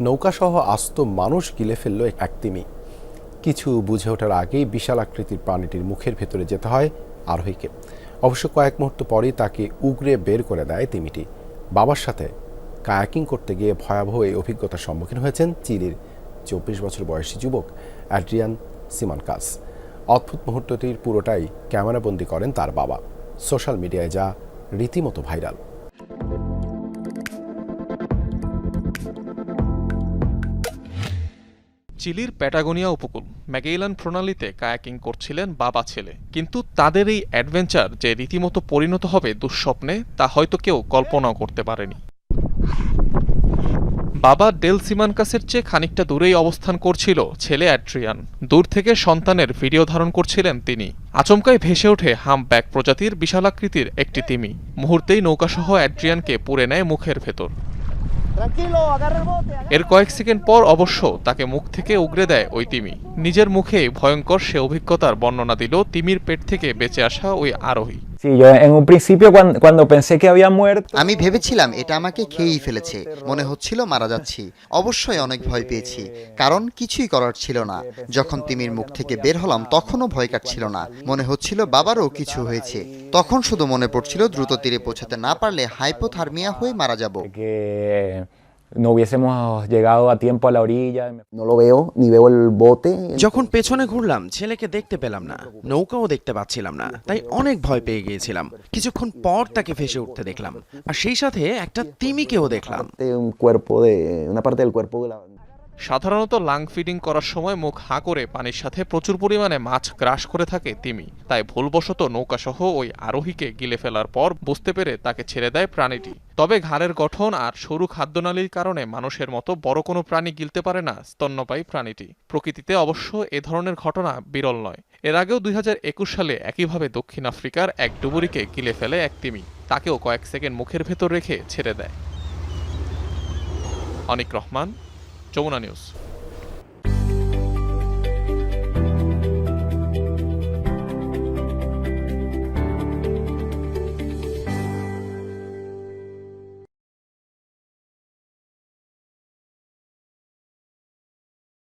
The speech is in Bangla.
নৌকাসহ আস্ত মানুষ গিলে ফেলল এক তিমি। কিছু বুঝে ওঠার আগেই বিশাল আকৃতির প্রাণীটির মুখের ভেতরে যেতে হয় আরোহীকে। অবশ্য কয়েক মুহূর্ত পরেই তাকে উগরে বের করে দেয় তিমিটি। বাবার সাথে কায়াকিং করতে গিয়ে ভয়াবহ এই অভিজ্ঞতার সম্মুখীন হয়েছেন চিলির চব্বিশ বছর বয়সী যুবক অ্যাড্রিয়ান সিমানকাস। অদ্ভুত মুহূর্তটির পুরোটাই ক্যামেরাবন্দি করেন তার বাবা। সোশ্যাল মিডিয়ায় যা রীতিমতো ভাইরাল। চিলির প্যাটাগোনিয়া উপকূল। ম্যাগেইলান প্রণালীতে কায়াকিং করছিলেন বাবা ছেলে। কিন্তু তাদের এই অ্যাডভেঞ্চার যে রীতিমতো পরিণত হবে দুঃস্বপ্নে, তা হয়তো কেউ কল্পনাও করতে পারেনি। বাবা ডেল সিমানকাসের চেয়ে খানিকটা দূরেই অবস্থান করছিল ছেলে অ্যাড্রিয়ান। দূর থেকে সন্তানের ভিডিও ধারণ করছিলেন তিনি। আচমকায় ভেসে ওঠে হাম ব্যাক প্রজাতির বিশালাকৃতির একটি তিমি। মুহূর্তেই নৌকাসহ অ্যাড্রিয়ানকে পুড়ে নেয় মুখের ভেতর। এর কয়েক সেকেন্ড পর অবশ্য তাকে মুখ থেকে উগরে দেয় ওই তিমি। নিজের মুখে ভয়ঙ্কর সে অভিজ্ঞতার বর্ণনা দিল তিমির পেট থেকে বেঁচে আসা ওই আরোহী। Sí, yo en un principio cuando, cuando pensé que había muerto, আমি ভেবেছিলাম এটা আমাকে খেয়েই ফেলেছে মনে হচ্ছিল মারা যাচ্ছি। অবশ্যই অনেক ভয় পেয়েছি কারণ কিছুই করার ছিল না। যখন তিমির মুখ থেকে বের হলাম তখনও ভয় কাটছিল না। মনে হচ্ছিল বাবারও কিছু হয়েছে। তখন শুধু মনে পড়ছিল দ্রুত তীরে পৌঁছাতে না পারলে হাইপোথার্মিয়া হয়ে মারা যাব। No hubiésemos llegado a tiempo a la orilla. No lo veo, ni veo el bote. যখন পেছনে ঘুরলাম ছেলেকে দেখতে পেলাম না নৌকাও দেখতে পাচ্ছিলাম না তাই অনেক ভয় পেয়ে গিয়েছিলাম কিছুক্ষণ পর তাকে ভেসে উঠতে দেখলাম আর সেই সাথে একটা তিমিকেও দেখলাম De un cuerpo de, una parte del cuerpo de la, সাধারণত লাং ফিডিং করার সময় মুখ হাঁ করে পানির সাথে প্রচুর পরিমাণে মাছ গ্রাস করে থাকে তিমি তাই ভুলবশত নৌকাসহ ওই আরোহীকে গিলে ফেলার পর বুঝতে পেরে তাকে ছেড়ে দেয় প্রাণীটি তবে ঘাড়ের গঠন আর সরু খাদ্যনালীর কারণে মানুষের মতো বড় কোনো প্রাণী গিলতে পারে না স্তন্যপায়ী প্রাণীটি। প্রকৃতিতে অবশ্য এ ধরনের ঘটনা বিরল নয়। এর আগেও দুই হাজার একুশ সালে একইভাবে দক্ষিণ আফ্রিকার এক ডুবুরিকে গিলে ফেলে এক তিমি। তাকেও কয়েক সেকেন্ড মুখের ভেতর রেখে ছেড়ে দেয়। অনিক রহমান, যমুনা নিউজ।